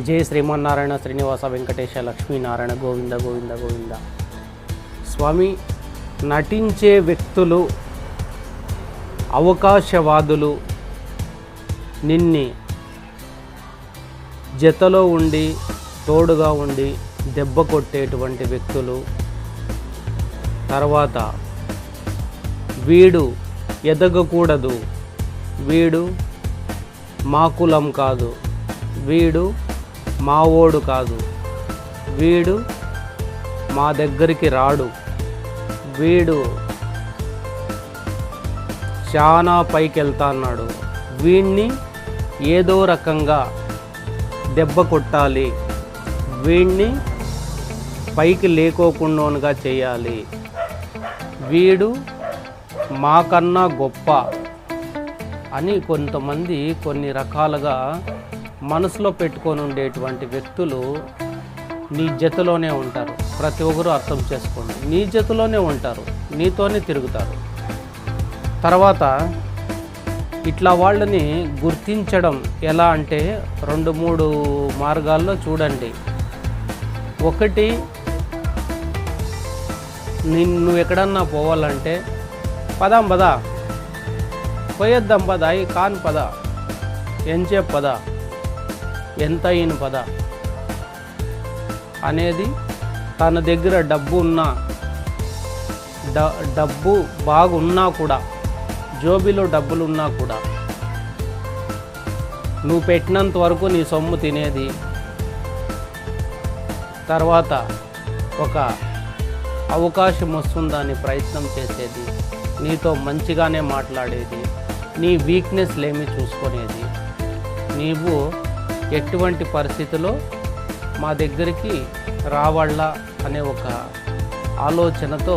జై శ్రీమన్నారాయణ శ్రీనివాస వెంకటేశ లక్ష్మీనారాయణ గోవింద గోవింద గోవింద. స్వామి నటించే వ్యక్తులు అవకాశవాదులు నిన్ని జతలో ఉండి తోడుగా ఉండి దెబ్బ కొట్టేటువంటి వ్యక్తులు. తర్వాత వీడు ఎదగకూడదు వీడు మా కులం కాదు వీడు మా ఓడు కాదు. వీడు మా దగ్గరికి రాడు. వీడు చాలా పైకి వెళ్తా అన్నాడు. వీణ్ణి ఏదో రకంగా దెబ్బ కొట్టాలి. వీణ్ణి పైకి లేకోకుండానుగా చేయాలి. వీడు మాకన్నా గొప్ప అని కొంతమంది కొన్ని రకాలుగా మనసులో పెట్టుకొని ఉండేటువంటి వ్యక్తులు నీ జతలోనే ఉంటారు. ప్రతి ఒక్కరూ అర్థం చేసుకోండి. నీ జతలోనే ఉంటారు. నీతోనే తిరుగుతారు. తర్వాత ఇట్లా వాళ్ళని గుర్తించడం ఎలా అంటే రెండు మూడు మార్గాల్లో చూడండి. ఒకటి నిన్ను ఎక్కడన్నా పోవాలంటే పదాం పదా పోయేద్దాం పద అయి కాన్ పద ఎంచేపు పద. ఎంత అయిన పద అనేది తన దగ్గర డబ్బు ఉన్నా డ డబ్బు బాగున్నా కూడా జోబిలో డబ్బులు ఉన్నా కూడా నువ్వు పెట్టినంత వరకు నీ సొమ్ము తినేది. తర్వాత ఒక అవకాశం వస్తుందని ప్రయత్నం చేసేది. నీతో మంచిగానే మాట్లాడేది. నీ వీక్నెస్లేమి చూసుకునేది. నీవు ఎటువంటి పరిస్థితిలో మా దగ్గరికి రావాళ్ళ అనే ఒక ఆలోచనతో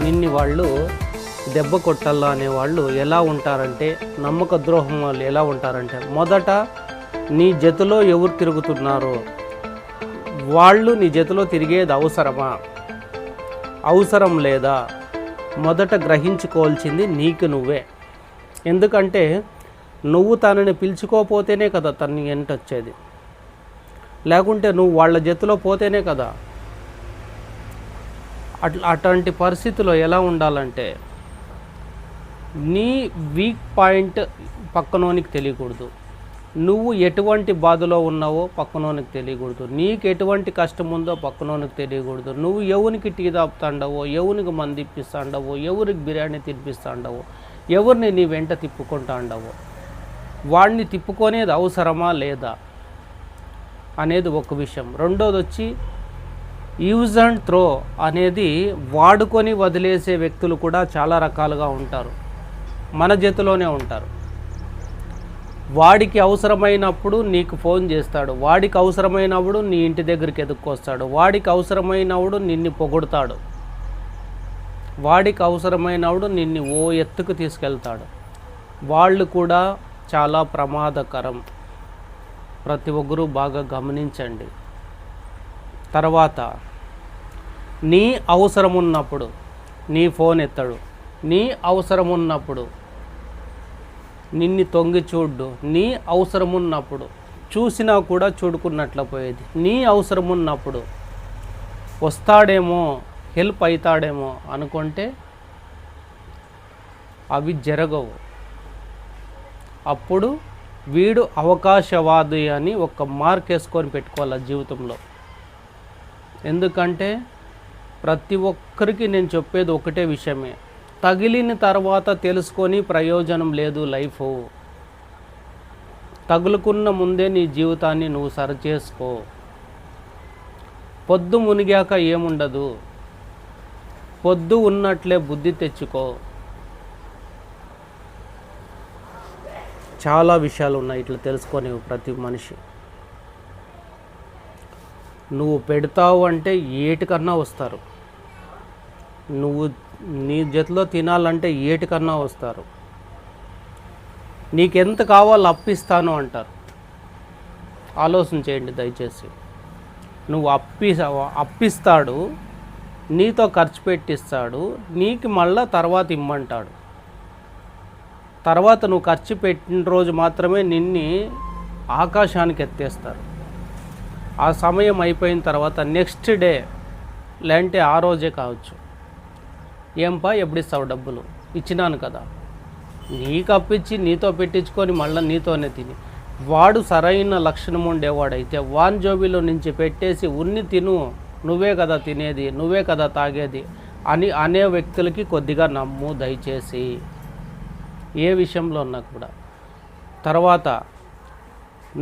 నిన్ని వాళ్ళు దెబ్బ కొట్టాలా అనే వాళ్ళు ఎలా ఉంటారంటే నమ్మక ద్రోహం వాళ్ళు ఎలా ఉంటారంటే మొదట నీ జతలో ఎవరు తిరుగుతున్నారో వాళ్ళు నీ జతలో తిరిగేది అవసరమా? అవసరం లేదా? మొదట గ్రహించుకోవాల్సింది నీకు నువ్వే. ఎందుకంటే నువ్వు తనని పిలుచుకోపోతేనే కదా తనని ఎంటొచ్చేది లేకుంటే నువ్వు వాళ్ళ జతలో పోతేనే కదా. అట్లా అటువంటి పరిస్థితిలో ఎలా ఉండాలంటే నీ వీక్ పాయింట్ పక్కనోనికి తెలియకూడదు. నువ్వు ఎటువంటి బాధలో ఉన్నావో పక్కనోనికి తెలియకూడదు. నీకు ఎటువంటి కష్టం ఉందో పక్కనోనికి తెలియకూడదు. నువ్వు ఎవరికి టీ తాపుతాండవో ఎవరికి మంది ఇప్పిస్తాండవో ఎవరికి బిర్యానీ తినిపిస్తాండవో ఎవరిని నీ వెంట తిప్పుకుంటాండవో వాడిని తిప్పుకునేది అవసరమా లేదా అనేది ఒక విషయం. రెండోది వచ్చి యూజ్ అండ్ త్రో అనేది వాడుకొని వదిలేసే వ్యక్తులు కూడా చాలా రకాలుగా ఉంటారు. మన చేతిలోనే ఉంటారు. వాడికి అవసరమైనప్పుడు నీకు ఫోన్ చేస్తాడు. వాడికి అవసరమైనప్పుడు నీ ఇంటి దగ్గరికి ఎదుక్కొస్తాడు. వాడికి అవసరమైనప్పుడు నిన్ను పొగుడతాడు. వాడికి అవసరమైనప్పుడు నిన్ను ఓ ఎత్తుకు తీసుకెళ్తాడు. వాళ్ళు కూడా చాలా ప్రమాదకరం. ప్రతి ఒక్కరూ బాగా గమనించండి. తర్వాత నీ అవసరం ఉన్నప్పుడు నీ ఫోన్ ఎత్తడు. నీ అవసరం ఉన్నప్పుడు నిన్ను తొంగి చూడ్డు. నీ అవసరం ఉన్నప్పుడు చూసినా కూడా చూడుకున్నట్లు పోయేది నీ అవసరం ఉన్నప్పుడు వస్తాడేమో హెల్ప్ అవుతాడేమో అనుకుంటే అవి జరగవు. అప్పుడు వీడు అవకాశవాది అని ఒక మార్క్ వేసుకొని పెట్టుకోవాలి జీవితంలో. ఎందుకంటే ప్రతి ఒక్కరికి నేను చెప్పేది ఒకటే విషయమే. తగిలిన తర్వాత తెలుసుకొని ప్రయోజనం లేదు లైఫ్. తగులుకున్న ముందే నీ జీవితాన్ని నువ్వు సరిచేసుకో. పొద్దు మునిగాక ఏముండదు. పొద్దు ఉన్నట్లే బుద్ధి తెచ్చుకో. చాలా విషయాలు ఉన్నాయి ఇట్లా తెలుసుకొని ప్రతి మనిషి. నువ్వు పెడతావు అంటే ఏటికన్నా వస్తారు. నువ్వు నీ జతలో తినాలంటే ఏటికన్నా వస్తారు. నీకెంత కావాలో అప్పిస్తాను అంటారు. ఆలోచన చేయండి దయచేసి. నువ్వు అప్పి అప్పిస్తాడు నీతో ఖర్చు పెట్టిస్తాడు నీకు మళ్ళా తర్వాత ఇమ్మంటాడు. తర్వాత నువ్వు ఖర్చు పెట్టిన రోజు మాత్రమే నిన్ని ఆకాశానికి ఎత్తేస్తారు. ఆ సమయం అయిపోయిన తర్వాత నెక్స్ట్ డే లేంటే ఆ రోజే కావచ్చు. ఏంపా ఎప్పుడు ఇస్తావు డబ్బులు? ఇచ్చినాను కదా. నీకు అప్పించి నీతో పెట్టించుకొని మళ్ళీ నీతోనే తిని. వాడు సరైన లక్షణం ఉండేవాడైతే వాన్ జోబిలో నుంచి పెట్టేసి ఉన్ని తిను నువ్వే కదా తినేది నువ్వే కదా తాగేది అని అనే వ్యక్తులకి కొద్దిగా నమ్ము దయచేసి. ఏ విషయంలో ఉన్నా కూడా. తర్వాత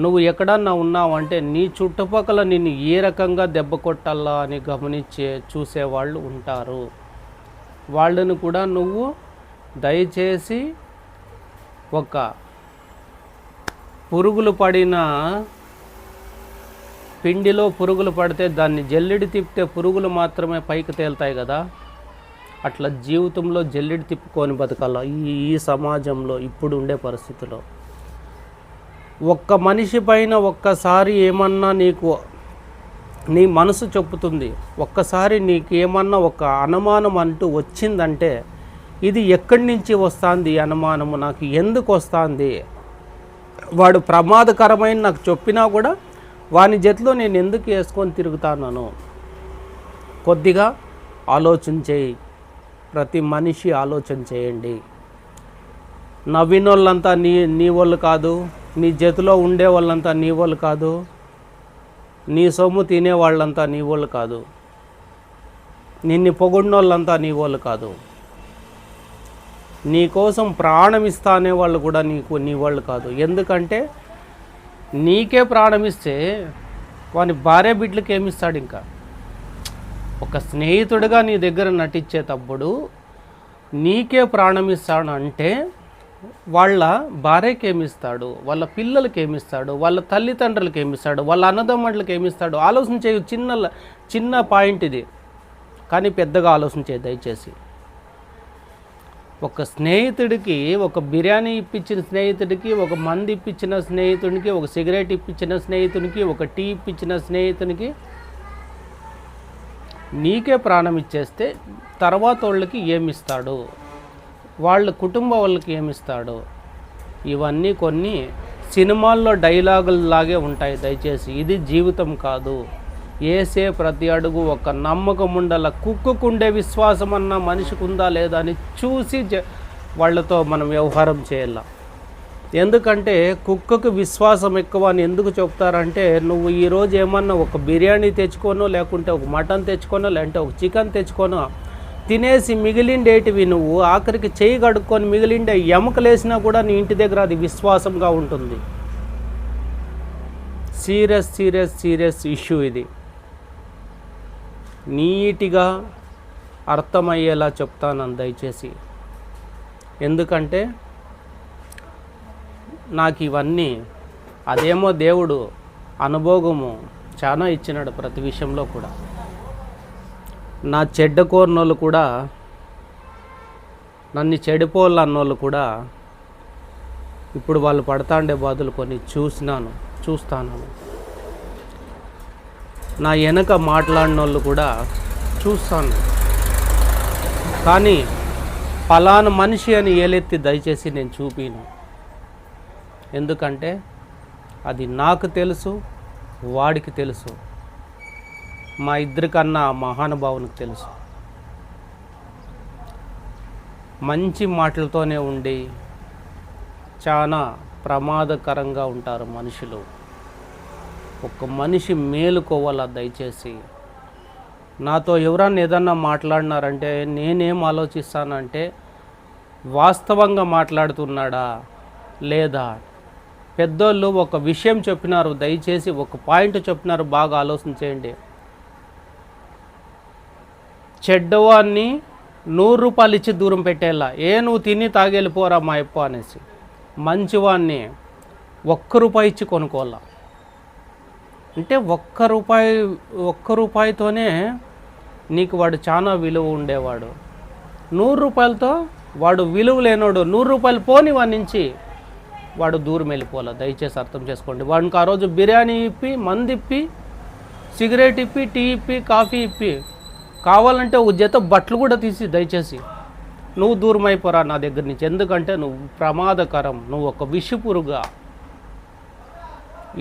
నువ్వు ఎక్కడన్నా ఉన్నావు అంటే నీ చుట్టుపక్కల నిన్ను ఏ రకంగా దెబ్బ కొట్టాలా అని గమనించే చూసేవాళ్ళు ఉంటారు. వాళ్ళను కూడా నువ్వు దయచేసి ఒక పురుగులు పడిన పిండిలో పురుగులు పడితే దాన్ని జల్లెడి తిప్పితే పురుగులు మాత్రమే పైకి తేలుతాయి కదా. అట్లా జీవితంలో జల్లెడు తిప్పుకొని బతకాల? ఈ ఈ సమాజంలో ఇప్పుడు ఉండే పరిస్థితిలో. ఒక్క మనిషి పైన ఒక్కసారి ఏమన్నా నీకు నీ మనసు చెప్పుతుంది ఒక్కసారి నీకు ఏమన్నా ఒక అనుమానం అంటూ వచ్చిందంటే ఇది ఎక్కడి నుంచి వస్తుంది అనుమానము? నాకు ఎందుకు వస్తుంది? వాడు ప్రమాదకరమైన నాకు చెప్పినా కూడా వాని జతిలో నేను ఎందుకు వేసుకొని తిరుగుతాను కొద్దిగా ఆలోచన చేయి ప్రతి మనిషి ఆలోచన చేయండి. నవ్వినోళ్ళంతా నీ నీ వాళ్ళు కాదు నీ చేతిలో ఉండే వాళ్ళంతా నీ వాళ్ళు కాదు నీ సొమ్ము తినే వాళ్ళంతా నీ వాళ్ళు కాదు నిన్ను పొగిడినోళ్ళంతా నీ వాళ్ళు కాదు. నీ కోసం ప్రాణం ఇస్తా అనే వాళ్ళు కూడా నీకు నీ వాళ్ళు కాదు. ఎందుకంటే నీకే ప్రాణం ఇస్తే వాని భార్య బిడ్డలకి ఏమిస్తాడు ఇంకా? ఒక స్నేహితుడిగా నీ దగ్గర నటించేటప్పుడు నీకే ప్రాణం ఇస్తాను అంటే వాళ్ళ భార్యకి ఏమిస్తాడు వాళ్ళ పిల్లలకి ఏమిస్తాడు వాళ్ళ తల్లిదండ్రులకి ఏమిస్తాడు వాళ్ళ అన్నదమ్ముళ్ళకి ఏమిస్తాడు ఆలోచన చేయ చిన్న చిన్న పాయింట్ ఇది. కానీ పెద్దగా ఆలోచన చేయ దయచేసి. ఒక స్నేహితుడికి ఒక బిర్యానీ ఇప్పించిన స్నేహితుడికి ఒక మంది ఇప్పించిన స్నేహితుడికి ఒక సిగరెట్ ఇప్పించిన స్నేహితునికి ఒక టీ ఇప్పించిన స్నేహితునికి నీకే ప్రాణం ఇచ్చేస్తే తర్వాత వాళ్ళకి ఏమిస్తాడు? వాళ్ళ కుటుంబ వాళ్ళకి ఏమిస్తాడు? ఇవన్నీ కొన్ని సినిమాల్లో డైలాగుల్లాగే ఉంటాయి. దయచేసి ఇది జీవితం కాదు. ఏసే ప్రతి అడుగు ఒక నమ్మకం ఉండాల కుక్కుకుండే విశ్వాసం అన్న మనిషికి ఉందా లేదా అని చూసి జ- వాళ్ళతో మనం వ్యవహారం చేయాల. ఎందుకంటే కుక్కకు విశ్వాసం ఎక్కువ అని ఎందుకు చెప్తారంటే నువ్వు ఈరోజు ఏమన్నా ఒక బిర్యానీ తెచ్చుకోనో లేకుంటే ఒక మటన్ తెచ్చుకోనో లేదంటే ఒక చికెన్ తెచ్చుకోనో తినేసి మిగిలిండేటివి నువ్వు ఆఖరికి చేయి కడుక్కొని మిగిలిండే ఎముకలేసినా కూడా నీ ఇంటి దగ్గర అది విశ్వాసంగా ఉంటుంది. సీరియస్ సీరియస్ సీరియస్ ఇష్యూ ఇది. నీట్గా అర్థమయ్యేలా చెప్తాను దయచేసి. ఎందుకంటే నాకు ఇవన్నీ అదేమో దేవుడు అనుభోగము చాలా ఇచ్చినాడు ప్రతి విషయంలో కూడా. నా చెడ్డ కోరినోళ్ళు కూడా నన్ను చెడిపోళ్ళు అన్నోళ్ళు కూడా ఇప్పుడు వాళ్ళు పడతాండే బాధలు కొన్ని చూసినాను చూస్తాను. నా వెనక మాట్లాడిన వాళ్ళు కూడా చూస్తాను. కానీ ఫలానా మనిషి అని ఏలెత్తి దయచేసి నేను చూపిను. ఎందుకంటే అది నాకు తెలుసు వాడికి తెలుసు. మా ఇద్దరికన్నా మహానుభావునికి తెలుసు. మంచి మాటలతోనే ఉండి చాలా ప్రమాదకరంగా ఉంటారు మనుషులు. ఒక మనిషి మేలుకోవాలా దయచేసి? నాతో ఎవరన్నా ఏదన్నా మాట్లాడినారంటే నేనేం ఆలోచిస్తానంటే వాస్తవంగా మాట్లాడుతున్నాడా లేదా పెద్దోళ్ళు ఒక విషయం చెప్పినారు దయచేసి ఒక పాయింట్ చెప్పినారు బాగా ఆలోచన చేయండి. చెడ్డవాన్ని నూరు రూపాయలు ఇచ్చి దూరం పెట్టేలా ఏ నువ్వు తిని తాగెళ్ళిపోరా మా ఎప్పు అనేసి. మంచివాన్ని ఒక్క రూపాయి ఇచ్చి కొనుక్కోవాలా. అంటే ఒక్క రూపాయి ఒక్క రూపాయితోనే నీకు వాడు చాలా విలువ ఉండేవాడు. నూరు రూపాయలతో వాడు విలువ లేనోడు నూరు రూపాయలు పోని వాడి నుంచి వాడు దూరం వెళ్ళిపోవాలి? దయచేసి అర్థం చేసుకోండి. వాడికి ఆ రోజు బిర్యానీ ఇప్పి మంది ఇప్పి సిగరెట్ ఇప్పి టీ ఇప్పి కాఫీ ఇప్పి. కావాలంటే ఒక జత బట్టలు కూడా తీసి దయచేసి నువ్వు దూరం అయిపోరా నా దగ్గర నుంచి. ఎందుకంటే నువ్వు ప్రమాదకరం. నువ్వు ఒక విషపురుగా.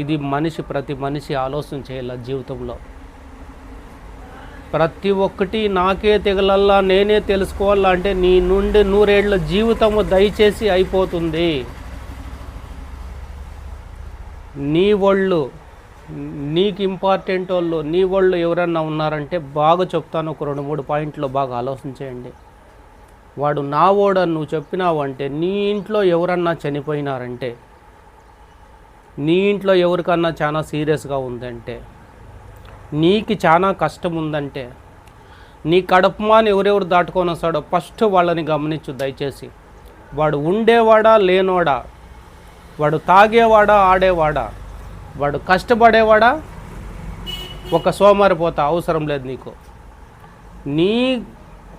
ఇది మనిషి ప్రతి మనిషి ఆలోచన చేయాల జీవితంలో? ప్రతి ఒక్కటి నాకే తెగలల్లా నేనే తెలుసుకోవాలా అంటే నీ నుండి నూరేళ్ళ జీవితము దయచేసి అయిపోతుంది. నీ ఒళ్ళు నీకు ఇంపార్టెంట్ వాళ్ళు నీ వాళ్ళు ఎవరన్నా ఉన్నారంటే బాగా చెప్తాను ఒక రెండు మూడు పాయింట్లు బాగా ఆలోచించేయండి వాడు నా ఓడని నువ్వు చెప్పినావు అంటే నీ ఇంట్లో ఎవరన్నా చనిపోయినారంటే నీ ఇంట్లో ఎవరికన్నా చాలా సీరియస్గా ఉందంటే నీకు చాలా కష్టం ఉందంటే నీ కడపమాని ఎవరెవరు దాటుకొని వస్తాడో ఫస్ట్ వాళ్ళని గమనించు దయచేసి. వాడు ఉండేవాడా లేనోడా? వాడు తాగేవాడా ఆడేవాడా? వాడు కష్టపడేవాడా? ఒక సోమరిపోత అవసరం లేదు నీకు. నీ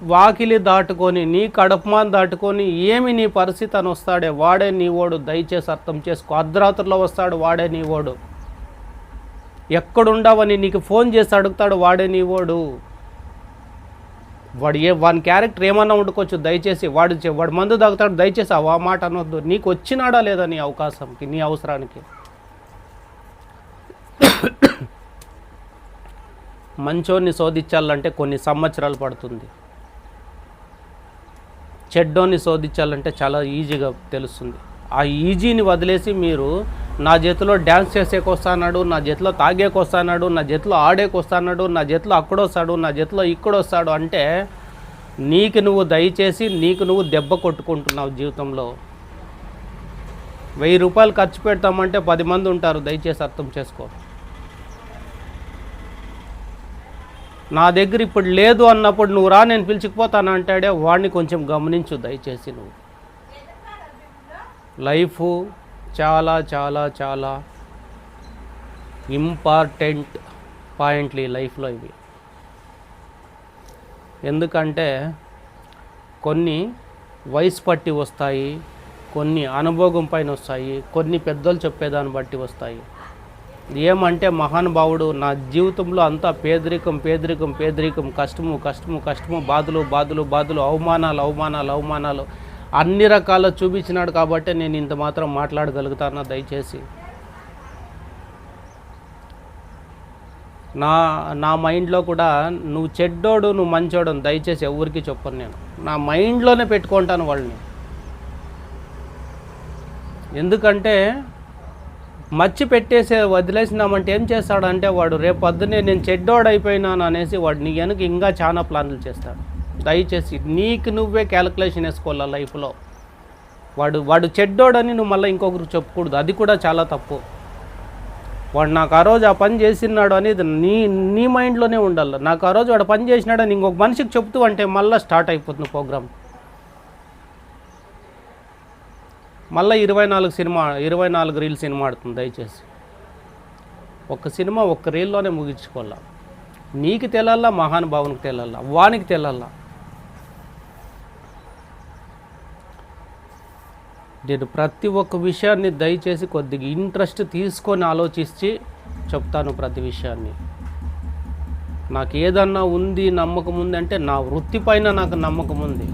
వాకిలి దాటుకొని నీ కడపమాన్ దాటుకొని ఏమి నీ పరిస్థితి అని వస్తాడే వాడే నీ దయచేసి అర్థం చేసుకో. అర్ధరాత్రిలో వస్తాడు వాడే నీ ఎక్కడుండవని నీకు ఫోన్ చేసి అడుగుతాడు వాడే నీ ఓడు. వాడు ఏ వాని క్యారెక్టర్ ఏమన్నా వండుకోవచ్చు దయచేసి వాడు వాడు మందు తాగుతాడు దయచేసి ఆ వా మాట అనొద్దు. నీకు వచ్చినాడా లేదా నీ అవకాశంకి నీ అవసరానికి? మంచోన్ని శోధించాలంటే కొన్ని సంవత్సరాలు పడుతుంది. చెడ్డోని శోధించాలంటే చాలా ఈజీగా తెలుస్తుంది. ఆ ఈజీని వదిలేసి మీరు నా చేతిలో డ్యాన్స్ చేసేకి వస్తాడు నా చేతిలో తాగేకి వస్తాడు నా చేతిలో ఆడేకి వస్తాడు నా చేతిలో అక్కడొస్తాడు నా చేతిలో ఇక్కడొస్తాడు అంటే నీకు నువ్వు దయచేసి నీకు నువ్వు దెబ్బ కొట్టుకుంటున్నావు జీవితంలో. వెయ్యి రూపాయలు ఖర్చు పెడతామంటే పది మంది ఉంటారు దయచేసి అర్థం చేసుకో. నా దగ్గర ఇప్పుడు లేదు అన్నప్పుడు నువ్వు రా నేను పిలిచిపోతాను అంటాడే వాడిని కొంచెం గమనించు దయచేసి నువ్వు. లైఫ్ చాలా చాలా చాలా ఇంపార్టెంట్ పాయింట్లు ఈ లైఫ్లో ఇవి. ఎందుకంటే కొన్ని వయసు పట్టి వస్తాయి కొన్ని అనుభోగం పైన వస్తాయి కొన్ని పెద్దలు చెప్పేదాన్ని బట్టి వస్తాయి. ఏమంటే మహానుభావుడు నా జీవితంలో అంతా పేదరికం పేదరికం పేదరికం కష్టము కష్టము కష్టము బాధలు బాధలు బాధలు అవమానాలు అవమానాలు అవమానాలు అన్ని రకాల చూపించినాడు కాబట్టి నేను ఇంత మాత్రం మాట్లాడగలుగుతాను దయచేసి? నా నా మైండ్లో కూడా నువ్వు చెడ్డోడు నువ్వు మంచోడు దయచేసి ఎవరికి చెప్పను నేను. నా మైండ్లోనే పెట్టుకుంటాను వాళ్ళని. ఎందుకంటే మచ్చి పెట్టేసే వదిలేసినామంటే ఏం చేస్తాడంటే వాడు రేపు పొద్దునే నేను చెడ్డోడు అయిపోయినాను అనేసి వాడు నీ వెనక ఇంకా చాలా ప్లాన్లు చేస్తాడు. దయచేసి నీకు నువ్వే క్యాలిక్యులేషన్ వేసుకోవాలి లైఫ్లో వాడు వాడు చెడ్డోడని నువ్వు మళ్ళీ ఇంకొకరికి చెప్పకూడదు. అది కూడా చాలా తప్పు. వాడు నాకు ఆ రోజు ఆ పని చేసినాడు అనేది నీ నీ మైండ్లోనే ఉండాలి. నాకు ఆ రోజు వాడు పని చేసినాడని ఇంకొక మనిషికి చెప్తూ అంటే మళ్ళీ స్టార్ట్ అయిపోతుంది ప్రోగ్రామ్ మళ్ళీ ఇరవై నాలుగు సినిమా ఇరవై నాలుగు రీల్ సినిమా ఆడుతుంది దయచేసి. ఒక సినిమా ఒక్క రీల్లోనే ముగించుకోవాలా. నీకు తెలల్లా మహానుభావునికి తెలల్లా వానికి తెలల్లా నేను ప్రతి ఒక్క విషయాన్ని దయచేసి కొద్దిగా ఇంట్రెస్ట్ తీసుకొని ఆలోచించి చెప్తాను ప్రతి విషయాన్ని. నాకు ఏదన్నా ఉంది నమ్మకం ఉంది అంటే నా వృత్తి పైన నాకు నమ్మకం ఉంది.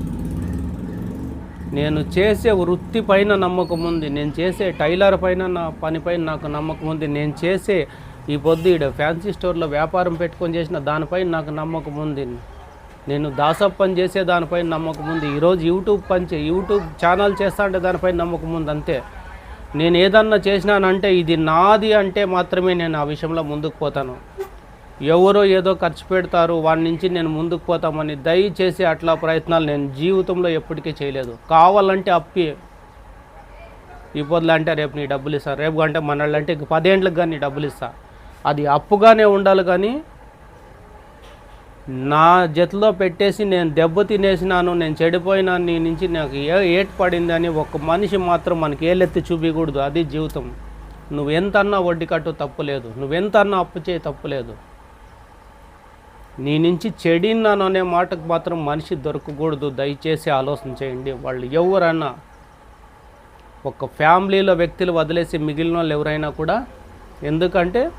నేను చేసే వృత్తి పైన నమ్మకం ఉంది. నేను చేసే టైలర్ పైన నా పనిపైన నాకు నమ్మకం ఉంది. నేను చేసే ఈ పొద్దు ఈడ ఫ్యాన్సీ స్టోర్లో వ్యాపారం పెట్టుకొని చేసిన దానిపైన నాకు నమ్మకం ఉంది. నేను దాసప్ పని చేసే దానిపైన నమ్మకం ఉంది. ఈరోజు యూట్యూబ్ పని యూట్యూబ్ ఛానల్ చేస్తా అంటే దానిపైన నమ్మకం ఉంది అంతే. నేను ఏదన్నా చేసినానంటే ఇది నాది అంటే మాత్రమే నేను ఆ విషయంలో ముందుకు పోతాను. ఎవరో ఏదో ఖర్చు పెడతారు వాడి నుంచి నేను ముందుకు పోతామని దయచేసి అట్లా ప్రయత్నాలు నేను జీవితంలో ఎప్పటికీ చేయలేదు. కావాలంటే అప్పి. ఈ అంటే రేపు నీ డబ్బులు ఇస్తాను రేపు అంటే మనళ్ళంటే ఇంక పదేండ్లకు కానీ డబ్బులు ఇస్తా. అది అప్పుగానే ఉండాలి కానీ నా జతిలో పెట్టేసి నేను దెబ్బ తినేసినాను నేను చెడిపోయినా నీ నుంచి నాకు ఏ ఏట్ పడిందని ఒక మనిషి మాత్రం మనకి ఏలెత్తి చూపించకూడదు అది జీవితం. నువ్వెంతన్నా వడ్డీ కట్టు తప్పులేదు నువ్వెంతన్నా అప్పు చేయి తప్పులేదు నీ నుంచి చెడిన్నాను అనే మాటకు మాత్రం మనిషి దొరకకూడదు. దయచేసి ఆలోచన చేయండి. వాళ్ళు ఎవరన్నా ఒక ఫ్యామిలీలో వ్యక్తులు వదిలేసి మిగిలిన వాళ్ళు ఎవరైనా కూడా ఎందుకంటే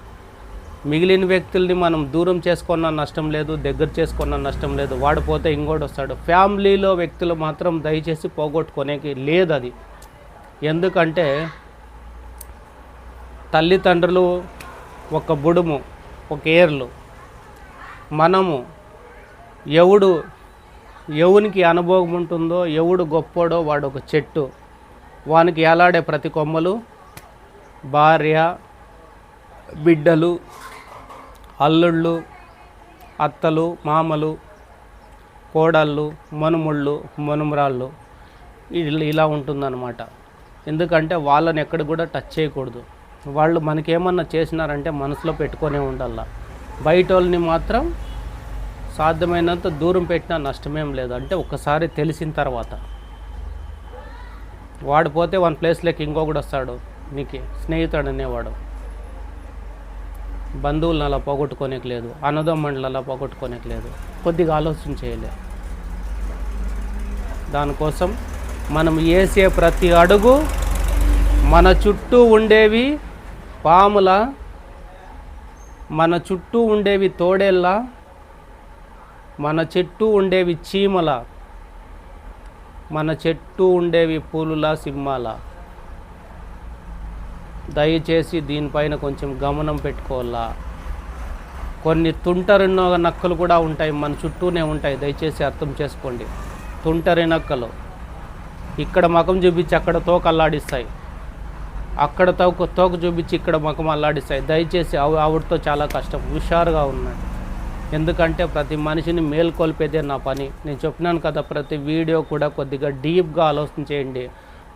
మిగిలిన వ్యక్తుల్ని మనం దూరం చేసుకున్న నష్టం లేదు దగ్గర చేసుకున్న నష్టం లేదు వాడు పోతే ఇంకోటి వస్తాడు. ఫ్యామిలీలో వ్యక్తులు మాత్రం దయచేసి పోగొట్టుకునేకి లేదు అది. ఎందుకంటే తల్లిదండ్రులు ఒక బుడుము ఒక ఏర్లు. మనము ఎవడు ఎవనికి అనుభవం ఉంటుందో ఎవడు గొప్పోడో వాడు ఒక చెట్టు. వానికి ఏలాడే ప్రతి కొమ్మలు? భార్య బిడ్డలు అల్లుళ్ళు అత్తలు మామలు కోడళ్ళు మనుముళ్ళు మనుమరాళ్ళు ఇలా ఉంటుందన్నమాట. ఎందుకంటే వాళ్ళని ఎక్కడ కూడా టచ్ చేయకూడదు. వాళ్ళు మనకేమన్నా చేసినారంటే మనసులో పెట్టుకొనే ఉండాల బయట వాళ్ళని మాత్రం సాధ్యమైనంత దూరం పెట్టినా నష్టమేం లేదు. అంటే ఒకసారి తెలిసిన తర్వాత. వాడు పోతే వన్ ప్లేస్లోకి ఇంకొకడు వస్తాడు. నీకు స్నేహితుడు అనేవాడు. బంధువులను అలా పోగొట్టుకోనేకి లేదు అన్నదమ్ముళ్ళు అలా పోగొట్టుకోనేకి లేదు కొద్దిగా ఆలోచన చేయలే. దానికోసం మనం వేసే ప్రతి అడుగు మన చుట్టూ ఉండేవి పాముల మన చుట్టూ ఉండేవి తోడేళ్ళ మన చెట్టు ఉండేవి చీమల మన చెట్టు ఉండేవి పూలుల సింహాల. దయచేసి దీనిపైన కొంచెం గమనం పెట్టుకోవాలా? కొన్ని తుంటరిన నక్కలు కూడా ఉంటాయి మన చుట్టూనే ఉంటాయి. దయచేసి అర్థం చేసుకోండి. తుంటరి నక్కలు. ఇక్కడ మకం చూపించి అక్కడ తోక అల్లాడిస్తాయి. అక్కడ తోక తోక చూపించి ఇక్కడ మకం అల్లాడిస్తాయి. దయచేసి ఆవిడతో చాలా కష్టం. హుషారుగా ఉన్నాడు ఎందుకంటే ప్రతి మనిషిని మేల్కొల్పేదే నా పని. నేను చెప్పినాను కదా ప్రతి వీడియో కూడా కొద్దిగా డీప్గా ఆలోచన చేయండి.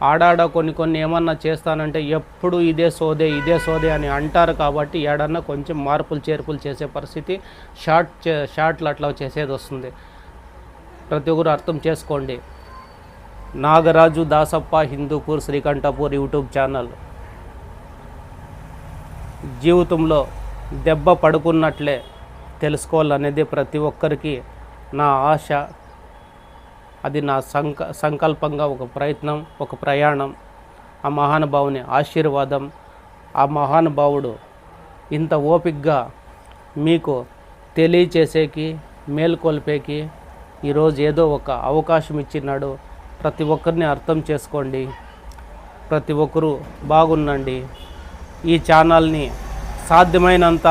ఆడాడ కొన్ని కొన్ని ఏమన్నా చేస్తానంటే ఎప్పుడు ఇదే సోదే ఇదే సోదే అని అంటారు కాబట్టి ఏడన్నా కొంచెం మార్పులు చేర్పులు చేసే పరిస్థితి షార్ట్ చే షార్ట్లు అట్లా చేసేది వస్తుంది. ప్రతి ఒక్కరు అర్థం చేసుకోండి. Nagaraju Dasappa Hindupur Srikanthapur YouTube channel. జీవితంలో దెబ్బ పడుకున్నట్లే తెలుసుకోవాలనేది ప్రతి ఒక్కరికి నా ఆశ. అది నా సంక సంకల్పంగా ఒక ప్రయత్నం ఒక ప్రయాణం ఆ మహానుభావుని ఆశీర్వాదం ఆ మహానుభావుడు ఇంత ఓపిగ్గా మీకు తెలియచేసేకి మేల్కొల్పేకి ఈరోజు ఏదో ఒక అవకాశం ఇచ్చినాడు. ప్రతి ఒక్కరిని అర్థం చేసుకోండి. ప్రతి ఒక్కరూ బాగుండండి. ఈ ఛానల్ని సాధ్యమైనంత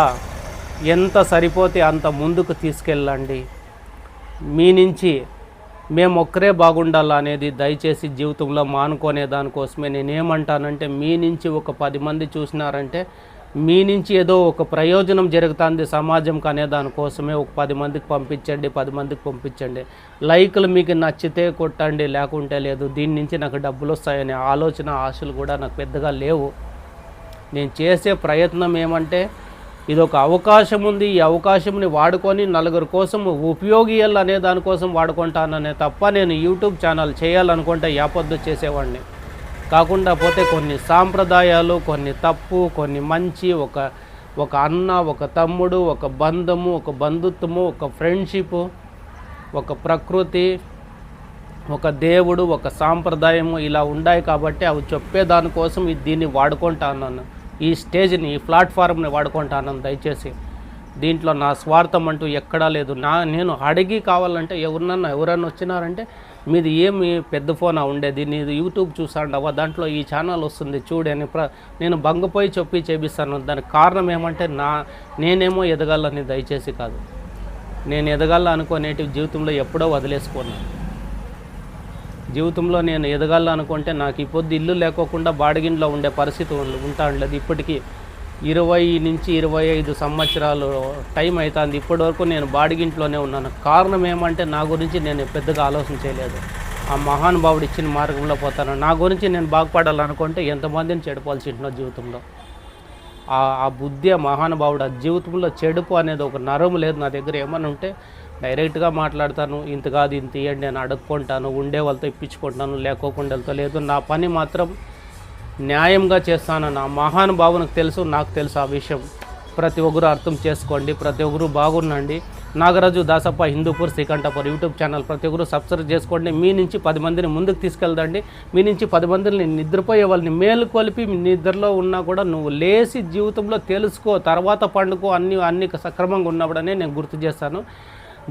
ఎంత సరిపోతే అంత ముందుకు తీసుకెళ్ళండి. మీ నుంచి మేము ఒక్కరే బాగుండాలా అనేది దయచేసి జీవితంలో మానుకునే దానికోసమే నేనేమంటానంటే మీ నుంచి ఒక పది మంది చూసినారంటే మీ నుంచి ఏదో ఒక ప్రయోజనం జరుగుతుంది సమాజంకి అనే దానికోసమే ఒక పది మందికి పంపించండి పది మందికి పంపించండి. లైకులు మీకు నచ్చితే కొట్టండి లేకుంటే లేదు దీని నుంచి నాకు డబ్బులు వస్తాయనే ఆలోచన ఆశలు కూడా నాకు పెద్దగా లేవు. నేను చేసే ప్రయత్నం ఏమంటే ఇది ఒక అవకాశం ఉంది. ఈ అవకాశంని వాడుకొని నలుగురు కోసం ఉపయోగియల్ అనే దానికోసం వాడుకుంటాననే తప్ప నేను యూట్యూబ్ ఛానల్ చేయాలనుకుంటే యాపొద్దు చేసేవాడిని కాకుండా పోతే కొన్ని సాంప్రదాయాలు కొన్ని తప్పు కొన్ని మంచి ఒక ఒక అన్న ఒక తమ్ముడు ఒక బంధము ఒక బంధుత్వము ఒక ఫ్రెండ్షిప్ ఒక ప్రకృతి ఒక దేవుడు ఒక సాంప్రదాయము ఇలా ఉన్నాయి కాబట్టి అవి చెప్పేదానికోసం ఇది దీన్ని అన్నాను ఈ స్టేజ్ని ఈ ప్లాట్ఫామ్ని వాడుకుంటాను దయచేసి దీంట్లో నా స్వార్థం అంటూ ఎక్కడా లేదు. నా నేను అడిగి కావాలంటే ఎవరినన్నా ఎవరన్నా వచ్చినారంటే మీది ఏమి పెద్ద ఫోన్ ఉండేది. నీది యూట్యూబ్ చూసాండవా దాంట్లో ఈ ఛానల్ వస్తుంది చూడని ప్ర నేను బంగపోయి చెప్పి చేపిస్తాను. దానికి కారణం ఏమంటే నా నేనేమో ఎదగాలని దయచేసి కాదు. నేను ఎదగాల అనుకునేటి జీవితంలో ఎప్పుడో వదిలేసుకున్నాను. జీవితంలో నేను ఎదగాలనుకుంటే నాకు ఈ పొద్దు ఇల్లు లేకోకుండా బాడిగింట్లో ఉండే పరిస్థితి ఉంటా ఉండలేదు ఇప్పటికీ ఇరవై నుంచి ఇరవై ఐదు సంవత్సరాలు టైం అవుతుంది ఇప్పటి వరకు నేను బాడిగింట్లోనే ఉన్నాను. కారణం ఏమంటే నా గురించి నేను పెద్దగా ఆలోచన చేయలేదు. ఆ మహానుభావుడు ఇచ్చిన మార్గంలో పోతాను. నా గురించి నేను బాగుపడాలనుకుంటే ఎంతమందిని చెడిపోవాల్సి ఉంటున్నా జీవితంలో. ఆ ఆ బుద్ధి మహానుభావుడు ఆ జీవితంలో చెడుపు అనేది ఒక నరం లేదు నా దగ్గర. ఏమైనా ఉంటే డైరెక్ట్గా మాట్లాడతాను ఇంత కాదు ఇంత ఇవ్వండి నేను అడుక్కుంటాను ఉండే వాళ్ళతో ఇప్పించుకుంటాను లేకోకుండా వెళ్తా లేదు. నా పని మాత్రం న్యాయంగా చేస్తాను నా మహానుభావునికి తెలుసు నాకు తెలుసు ఆ విషయం. ప్రతి ఒక్కరు అర్థం చేసుకోండి ప్రతి ఒక్కరు బాగుండండి. నాగరాజు దాసప్ప హిందూపూర్ శ్రీకంఠపూర్ యూట్యూబ్ ఛానల్ ప్రతి ఒక్కరు సబ్స్క్రైబ్ చేసుకోండి. మీ నుంచి పది మందిని ముందుకు తీసుకెళ్దండి. మీ నుంచి పది మందిని నిద్రపోయే వాళ్ళని మేలు కొలిపి నిద్రలో ఉన్నా కూడా నువ్వు లేచి జీవితంలో తెలుసుకో తర్వాత పండుకో అన్ని అన్ని సక్రమంగా ఉన్నప్పుడనే నేను గుర్తు చేస్తాను.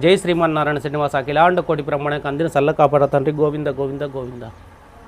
జై శ్రీమన్నారాయణ శ్రీనివాస అఖిలాండ కోటి ప్రమాణానికి అందిన సల్ల కాపాడ తండ్రి గోవింద గోవింద గోవింద.